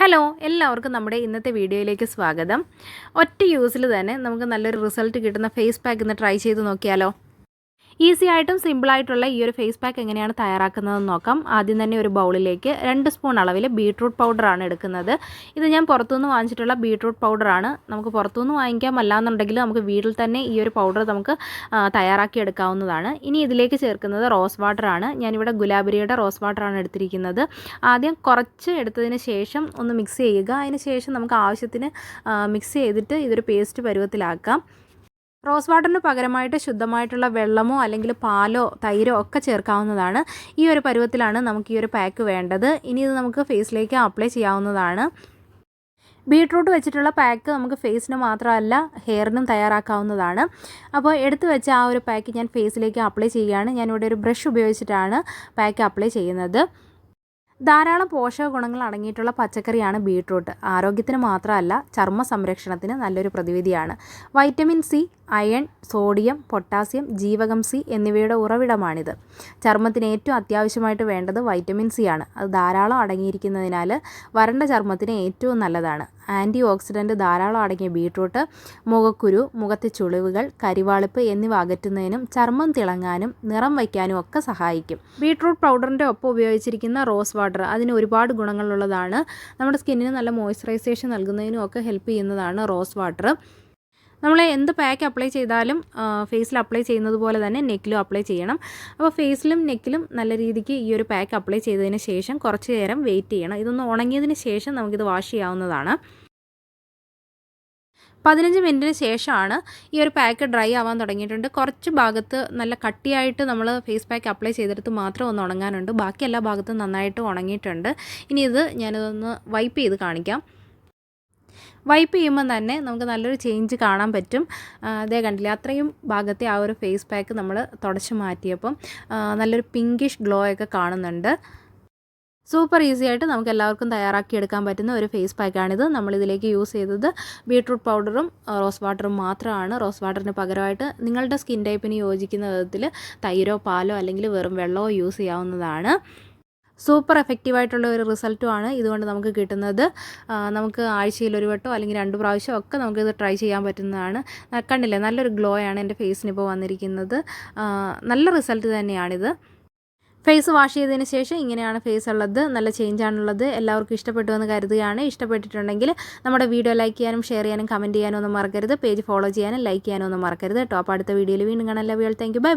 Hello എല്ലാവർക്കും നമ്മുടെ ഇന്നത്തെ വീഡിയോയിലേക്ക് സ്വാഗതം. ഒറ്റ യൂസിൽ തന്നെ നമുക്ക് നല്ലൊരു റിസൾട്ട് കിട്ടുന്ന ഫേസ് പാക്ക് ഇന്ന് ട്രൈ ചെയ്ത് നോക്കിയാലോ? ഈസി ആയിട്ടും സിമ്പിളായിട്ടുള്ള ഈ ഒരു ഫേസ് പാക്ക് എങ്ങനെയാണ് തയ്യാറാക്കുന്നതെന്ന് നോക്കാം. ആദ്യം തന്നെ ഒരു ബൗളിലേക്ക് രണ്ട് സ്പൂൺ അളവിൽ ബീട്രൂട്ട് പൗഡറാണ് എടുക്കുന്നത്. ഇത് ഞാൻ പുറത്തുനിന്ന് വാങ്ങിച്ചിട്ടുള്ള ബീട്രൂട്ട് പൗഡറാണ് നമുക്ക് പുറത്തുനിന്ന് വാങ്ങിക്കാം. അല്ലാന്നുണ്ടെങ്കിൽ നമുക്ക് വീട്ടിൽ തന്നെ ഈ ഒരു പൗഡർ നമുക്ക് തയ്യാറാക്കി എടുക്കാവുന്നതാണ്. ഇനി ഇതിലേക്ക് ചേർക്കുന്നത് റോസ് വാട്ടറാണ് ഞാനിവിടെ ഗുലാബരിയുടെ റോസ് വാട്ടറാണ് എടുത്തിരിക്കുന്നത്. ആദ്യം കുറച്ച് എടുത്തതിന് ശേഷം ഒന്ന് മിക്സ് ചെയ്യുക. അതിന് ശേഷം നമുക്ക് ആവശ്യത്തിന് മിക്സ് ചെയ്തിട്ട് ഇതൊരു പേസ്റ്റ് പരുവത്തിലാക്കാം. റോസ് വാട്ടറിന് പകരമായിട്ട് ശുദ്ധമായിട്ടുള്ള വെള്ളമോ അല്ലെങ്കിൽ പാലോ തൈരോ ഒക്കെ ചേർക്കാവുന്നതാണ്. ഈ ഒരു പരുവത്തിലാണ് നമുക്ക് ഈ ഒരു പാക്ക് വേണ്ടത്. ഇനി ഇത് നമുക്ക് ഫേസിലേക്ക് അപ്ലൈ ചെയ്യാവുന്നതാണ്. ബീട്രൂട്ട് വെച്ചിട്ടുള്ള പാക്ക് നമുക്ക് ഫേസിന് മാത്രമല്ല ഹെയറിനും തയ്യാറാക്കാവുന്നതാണ്. അപ്പോൾ എടുത്തു വെച്ച ആ ഒരു പാക്ക് ഞാൻ ഫേസിലേക്ക് അപ്ലൈ ചെയ്യുകയാണ്. ഞാനിവിടെ ഒരു ബ്രഷ് ഉപയോഗിച്ചിട്ടാണ് പാക്ക് അപ്ലൈ ചെയ്യുന്നത്. ധാരാളം പോഷക ഗുണങ്ങൾ അടങ്ങിയിട്ടുള്ള പച്ചക്കറിയാണ് ബീട്രൂട്ട്. ആരോഗ്യത്തിന് മാത്രമല്ല ചർമ്മ സംരക്ഷണത്തിന് നല്ലൊരു പ്രതിവിധിയാണ്. Vitamin C iron sodium potassium ജീവകം സി എന്നിവയുടെ ഉറവിടമാണിത്. ചർമ്മത്തിന് ഏറ്റവും അത്യാവശ്യമായിട്ട് വേണ്ടത് വൈറ്റമിൻ സി ആണ്. അത് ധാരാളം അടങ്ങിയിരിക്കുന്നതിനാൽ വരണ്ട ചർമ്മത്തിന് ഏറ്റവും നല്ലതാണ്. ആന്റി ഓക്സിഡന്റ് ധാരാളം അടങ്ങിയ ബീട്രൂട്ട് മുഖക്കുരു മുഖത്തെ ചുളിവുകൾ കരിവാളിപ്പ് എന്നിവ അകറ്റുന്നതിനും ചർമ്മം തിളങ്ങാനും നിറം വയ്ക്കാനും ഒക്കെ സഹായിക്കും. ബീട്രൂട്ട് പൗഡറിന്റെ ഒപ്പം ഉപയോഗിച്ചിരിക്കുന്ന റോസ് വാട്ടർ അതിന് ഒരുപാട് ഗുണങ്ങളുള്ളതാണ്. നമ്മുടെ സ്കിന്നിന് നല്ല മോയ്സ്ചറൈസേഷൻ നൽകുന്നതിനും ഒക്കെ ഹെൽപ്പ് ചെയ്യുന്നതാണ് റോസ് വാട്ടർ. നമ്മൾ എന്ത് പാക്ക് അപ്ലൈ ചെയ്താലും ഫേസിൽ അപ്ലൈ ചെയ്യുന്നത് പോലെ തന്നെ നെക്കിലും അപ്ലൈ ചെയ്യണം. അപ്പോൾ ഫേസിലും നെക്കിലും നല്ല രീതിക്ക് ഈ ഒരു പാക്ക് അപ്ലൈ ചെയ്തതിന് ശേഷം കുറച്ച് നേരം വെയിറ്റ് ചെയ്യണം. ഇതൊന്ന് ഉണങ്ങിയതിന് ശേഷം നമുക്കിത് വാഷ് ചെയ്യാവുന്നതാണ്. പതിനഞ്ച് മിനിറ്റിന് ശേഷമാണ് ഈ ഒരു പാക്ക് ഡ്രൈ ആവാൻ തുടങ്ങിയിട്ടുണ്ട്. കുറച്ച് ഭാഗത്ത് നല്ല കട്ടിയായിട്ട് നമ്മൾ ഫേസ് പാക്ക് അപ്ലൈ ചെയ്തെടുത്ത് മാത്രം ഒന്ന് ഉണങ്ങാനുണ്ട്. ബാക്കി എല്ലാ ഭാഗത്തും നന്നായിട്ട് ഉണങ്ങിയിട്ടുണ്ട്. ഇനി ഇത് ഞാനിതൊന്ന് വൈപ്പ് ചെയ്ത് കാണിക്കാം. വൈപ്പ് ചെയ്യുമ്പോൾ തന്നെ നമുക്ക് നല്ലൊരു ചേഞ്ച് കാണാൻ പറ്റും. അതേ കണ്ടില്ല അത്രയും ഭാഗത്തെ ആ ഒരു ഫേസ് പാക്ക് നമ്മൾ തുടച്ച് മാറ്റിയപ്പം നല്ലൊരു പിങ്കിഷ് ഗ്ലോ ഒക്കെ കാണുന്നുണ്ട്. സൂപ്പർ ഈസി ആയിട്ട് നമുക്ക് എല്ലാവർക്കും തയ്യാറാക്കി എടുക്കാൻ പറ്റുന്ന ഒരു ഫേസ് പാക്കാണിത് നമ്മളിതിലേക്ക് യൂസ് ചെയ്തത് ബീട്രൂട്ട് പൗഡറും റോസ് വാട്ടറും മാത്രമാണ്. റോസ് വാട്ടറിന് പകരമായിട്ട് നിങ്ങളുടെ സ്കിൻ ടൈപ്പിന് യോജിക്കുന്ന വിധത്തിൽ തൈരോ പാലോ അല്ലെങ്കിൽ വെറും വെള്ളമോ യൂസ് ചെയ്യാവുന്നതാണ്. സൂപ്പർ എഫക്റ്റീവായിട്ടുള്ള ഒരു റിസൾട്ടുമാണ് ഇതുകൊണ്ട് നമുക്ക് കിട്ടുന്നത്. നമുക്ക് ആഴ്ചയിൽ ഒരു വട്ടോ അല്ലെങ്കിൽ രണ്ട് പ്രാവശ്യം ഒക്കെ നമുക്കിത് ട്രൈ ചെയ്യാൻ പറ്റുന്നതാണ്. കണ്ടില്ലേ? നല്ലൊരു ഗ്ലോ ആണ് എന്റെ ഫേസിന് ഇപ്പോൾ വന്നിരിക്കുന്നത്. നല്ല റിസൾട്ട് തന്നെയാണിത്. ഫേസ് വാഷ് ചെയ്തതിന് ശേഷം ഇങ്ങനെയാണ് ഫേസ് ഉള്ളത്. നല്ല ചേഞ്ച് ആണുള്ളത് എല്ലാവർക്കും ഇഷ്ടപ്പെട്ടു എന്ന് കരുതുകയാണ്. ഇഷ്ടപ്പെട്ടിട്ടുണ്ടെങ്കിൽ നമ്മുടെ വീഡിയോ ലൈക്ക് ചെയ്യാനും ഷെയർ ചെയ്യാനും കമന്റ് ചെയ്യാനും ഒന്നും മറക്കരുത്. പേജ് ഫോളോ ചെയ്യാനും ലൈക്ക് ചെയ്യാനും ഒന്നും മറക്കരുത് അപ്പോൾ അടുത്ത വീഡിയോയിൽ വീണ്ടും കാണാൻ ലവ് താങ്ക് യു ബൈ